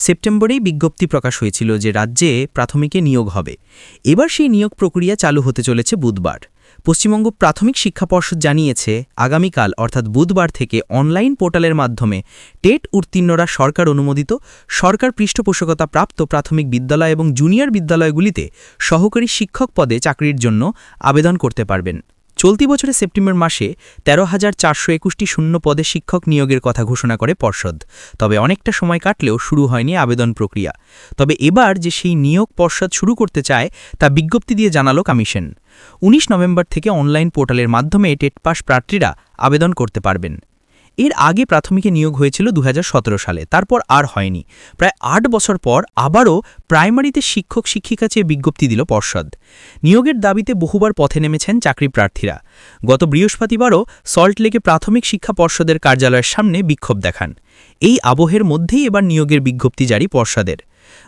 সেপ্টেম্বরেই বিজ্ঞপ্তি প্রকাশ হয়েছিল যে রাজ্যে প্রাথমিকে নিয়োগ হবে। এবার সেই নিয়োগ প্রক্রিয়া চালু হতে চলেছে বুধবার। পশ্চিমবঙ্গ প্রাথমিক শিক্ষা পর্ষদ জানিয়েছে, আগামীকাল অর্থাৎ বুধবার থেকে অনলাইন পোর্টালের মাধ্যমে টেট উত্তীর্ণরা সরকার অনুমোদিত, সরকার পৃষ্ঠপোষকতা প্রাপ্ত প্রাথমিক বিদ্যালয় এবং জুনিয়র বিদ্যালয়গুলিতে সহকারী শিক্ষক পদে চাকরির জন্য আবেদন করতে পারবেন। চলতি বছরের সেপ্টেম্বর মাসে তেরো হাজার চারশো একুশটি শূন্য পদে শিক্ষক নিয়োগের কথা ঘোষণা করে পর্ষদ। তবে অনেকটা সময় কাটলেও শুরু হয়নি আবেদন প্রক্রিয়া। তবে এবার যে সেই নিয়োগ পর্ষদ শুরু করতে চায়, তা বিজ্ঞপ্তি দিয়ে জানালো কমিশন। ১৯ নভেম্বর থেকে অনলাইন পোর্টালের মাধ্যমে টেট পাস প্রার্থীরা আবেদন করতে পারবেন। এর আগে প্রাথমিকে নিয়োগ হয়েছিল দু হাজার সতেরো সালে, তারপর আর হয়নি। প্রায় আট বছর পর আবারও প্রাইমারিতে শিক্ষক শিক্ষিকা চেয়ে বিজ্ঞপ্তি দিল পর্ষদ। নিয়োগের দাবিতে বহুবার পথে নেমেছেন চাকরি প্রার্থীরা। গত বৃহস্পতিবারও সল্টলেকে প্রাথমিক শিক্ষা পর্ষদের কার্যালয়ের সামনে বিক্ষোভ দেখান। এই আবহের মধ্যেই এবার নিয়োগের বিজ্ঞপ্তি জারি পর্ষদের।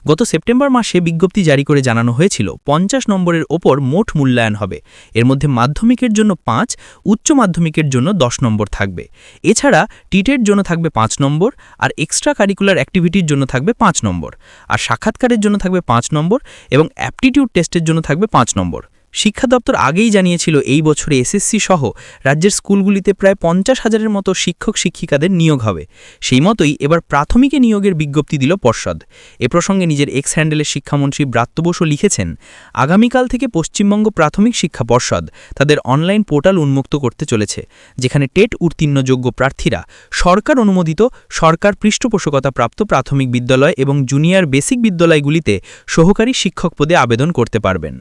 গত সেপ্টেম্বর মাসে বিজ্ঞপ্তি জারি করে জানানো হয়েছিল, পঞ্চাশ নম্বরের ওপর মোট মূল্যায়ন হবে। এর মধ্যে মাধ্যমিকের জন্য পাঁচ, উচ্চ মাধ্যমিকের জন্য দশ নম্বর থাকবে। এছাড়া টিটের জন্য থাকবে পাঁচ নম্বর আর এক্সট্রা কারিকুলার অ্যাক্টিভিটির জন্য থাকবে পাঁচ নম্বর। আর সাক্ষাৎকারের জন্য থাকবে পাঁচ নম্বর এবং অ্যাপটিটিউড টেস্টের জন্য থাকবে পাঁচ নম্বর। শিক্ষা দপ্তর আগেই জানিয়েছিল এই বছরে এসএসসি সহ রাজ্যের স্কুলগুলিতে প্রায় পঞ্চাশ হাজারের মতো শিক্ষক শিক্ষিকাদের নিয়োগ হবে। সেই মতোই এবার প্রাথমিকে নিয়োগের বিজ্ঞপ্তি দিল পর্ষদ। এ প্রসঙ্গে নিজের এক্স হ্যান্ডেলের শিক্ষামন্ত্রী ব্রাত্য বসু লিখেছেন, আগামীকাল থেকে পশ্চিমবঙ্গ প্রাথমিক শিক্ষা পর্ষদ তাদের অনলাইন পোর্টাল উন্মুক্ত করতে চলেছে, যেখানে টেট উত্তীর্ণযোগ্য প্রার্থীরা সরকার অনুমোদিত সরকার পৃষ্ঠপোষকতা প্রাপ্ত প্রাথমিক বিদ্যালয় এবং জুনিয়র বেসিক বিদ্যালয়গুলিতে সহকারী শিক্ষক পদে আবেদন করতে পারবেন।